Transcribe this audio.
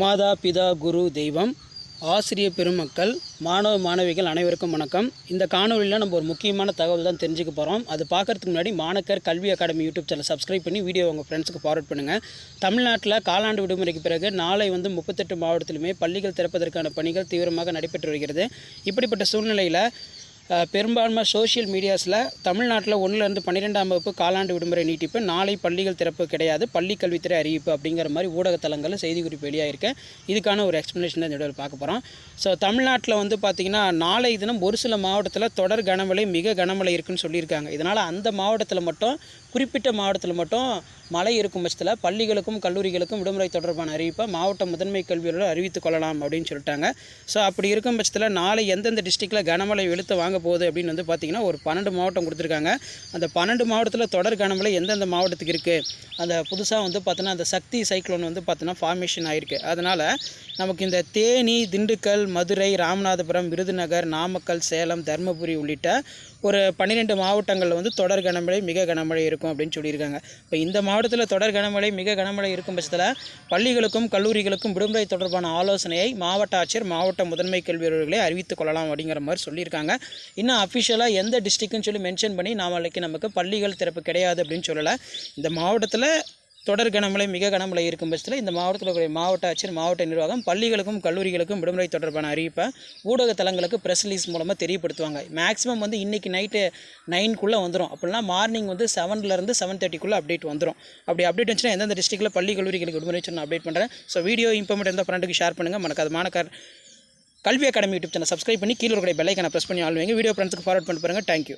மாதா பிதா குரு தெய்வம் ஆசிரிய பெருமக்கள் மாணவ மாணவிகள் அனைவருக்கும் வணக்கம். இந்த காணொலியில் நம்ம ஒரு முக்கியமான தகவல் தான் தெரிஞ்சுக்க போகிறோம் அது பார்க்கறதுக்கு முன்னாடி மாணக்கர் கல்வி அகாடமி யூடியூப் சேனல் சப்ஸ்கிரைப் பண்ணி வீடியோ உங்கள் ஃப்ரெண்ட்ஸுக்கு ஃபார்வர்ட் பண்ணுங்கள் தமிழ்நாட்டில் காலாண்டு விடுமுறைக்கு பிறகு நாளை வந்து முப்பத்தெட்டு மாவட்டத்திலுமே பள்ளிகள் திறப்பதற்கான பணிகள் தீவிரமாக நடைபெற்று வருகிறது. இப்படிப்பட்ட சூழ்நிலையில் பெரும்பான்மை சோஷியல் மீடியாஸில் தமிழ்நாட்டில் ஒன்றுலேருந்து பன்னிரெண்டாம் வகுப்பு காலாண்டு விடுமுறை நீட்டிப்பு நாளை பள்ளிகள் திறப்பு கிடையாது பள்ளி கல்வித்துறை அறிவிப்பு அப்படிங்கிற மாதிரி ஊடகத்தலங்களில் செய்தி குறிப்பு இதுக்கான ஒரு எக்ஸ்ப்ளனேஷன் தான் இந்த பார்க்க போகிறோம் ஸோ தமிழ்நாட்டில் வந்து பார்த்திங்கன்னா நாளை தினம் ஒரு சில மாவட்டத்தில் தொடர் கனமழை மிக கனமழை இருக்குன்னு சொல்லியிருக்காங்க. இதனால் அந்த மாவட்டத்தில் மட்டும் குறிப்பிட்ட மாவட்டத்தில் மட்டும் மழை இருக்கும் பட்சத்தில் பள்ளிகளுக்கும் கல்லூரிகளுக்கும் விடுமுறை தொடர்பான அறிவிப்பை மாவட்ட முதன்மை கல்வியோடு அறிவித்துக் கொள்ளலாம் அப்படின்னு சொல்லிட்டாங்க. ஸோ அப்படி இருக்கும் பட்சத்தில் நாளை எந்தெந்த டிஸ்ட்ரிக்டில் கனமழை வெளுத்து வாங்க போகுது அப்படின்னு வந்து பார்த்திங்கன்னா ஒரு பன்னெண்டு மாவட்டம் கொடுத்துருக்காங்க. அந்த பன்னெண்டு மாவட்டத்தில் தொடர் கனமழை எந்தெந்த மாவட்டத்துக்கு இருக்குது அந்த புதுசாக வந்து பார்த்தோன்னா அந்த சக்தி சைக்ளோன் வந்து பார்த்தோன்னா ஃபார்மேஷன் ஆகிருக்கு அதனால் நமக்கு இந்த தேனி திண்டுக்கல் மதுரை ராமநாதபுரம் விருதுநகர் நாமக்கல் சேலம் தருமபுரி உள்ளிட்ட ஒரு பன்னிரெண்டு மாவட்டங்களில் வந்து தொடர் கனமழை மிக கனமழை இருக்கும் அப்படின்னு சொல்லியிருக்காங்க. இப்போ இந்த மாவட்டத்தில் தொடர் கனமழை மிக கனமழை இருக்கும் பட்சத்தில் பள்ளிகளுக்கும் கல்லூரிகளுக்கும் விடுமுறை தொடர்பான ஆலோசனையை மாவட்ட ஆட்சியர் மாவட்ட முதன்மை கல்வி அறிவித்துக் கொள்ளலாம் அப்படிங்கிற மாதிரி சொல்லியிருக்காங்க. இன்னும் அஃபிஷியலாக எந்த டிஸ்ட்ரிக்ட்னு சொல்லி மென்ஷன் பண்ணி நாளைக்கு நமக்கு பள்ளிகள் திறப்பு கிடையாது அப்படின்னு சொல்லலை. இந்த மாவட்டத்தில் தொடர் கனமழை மிக கனமழை இருக்கும் பட்சத்தில் இந்த மாவட்டத்தில் கூடிய மாவட்ட ஆட்சியர் மாவட்ட நிர்வாகம் பள்ளிகளுக்கும் கல்லூரிகளுக்கும் விடுமுறை தொடர்பான அறிவிப்பை ஊடக தளங்களுக்கு ப்ரெஸ் ரிலீஸ் மூலமாக தெரியப்படுத்துவாங்க. மேக்ஸிமம் வந்து இன்றைக்கி நைட்டு நைன்குள்ளே வந்துடும் அப்படின்னா மார்னிங் வந்து செவன்லேருந்து செவன் தேர்ட்டிக்குள்ளே அப்டேட் வந்துடும் அப்படி அப்டேட் வந்துச்சுன்னா எந்தெந்த டிஸ்ட்ரிக்ட்டில் பள்ளி கல்லூரிகளுக்கு விடுமுறை நான் அப்டேட் பண்ணுறேன் ஸோ வீடியோ இம்பார்மெண்ட் இருந்தால் ஃப்ரெண்டுக்கு ஷேர் பண்ணுங்கள் மறக்காத கர் கல்வி அகாடமி யூடியூப் சேனல் சப்ஸ்கிரைப் பண்ணி கீழே இருக்கிற பெல்லைக்கான ப்ரெஸ் பண்ணி ஆள் வீடியோ ஃப்ரெண்ட்ஸுக்கு ஃபார்வர்ட் பண்ணி பாருங்கள் தேங்க்யூ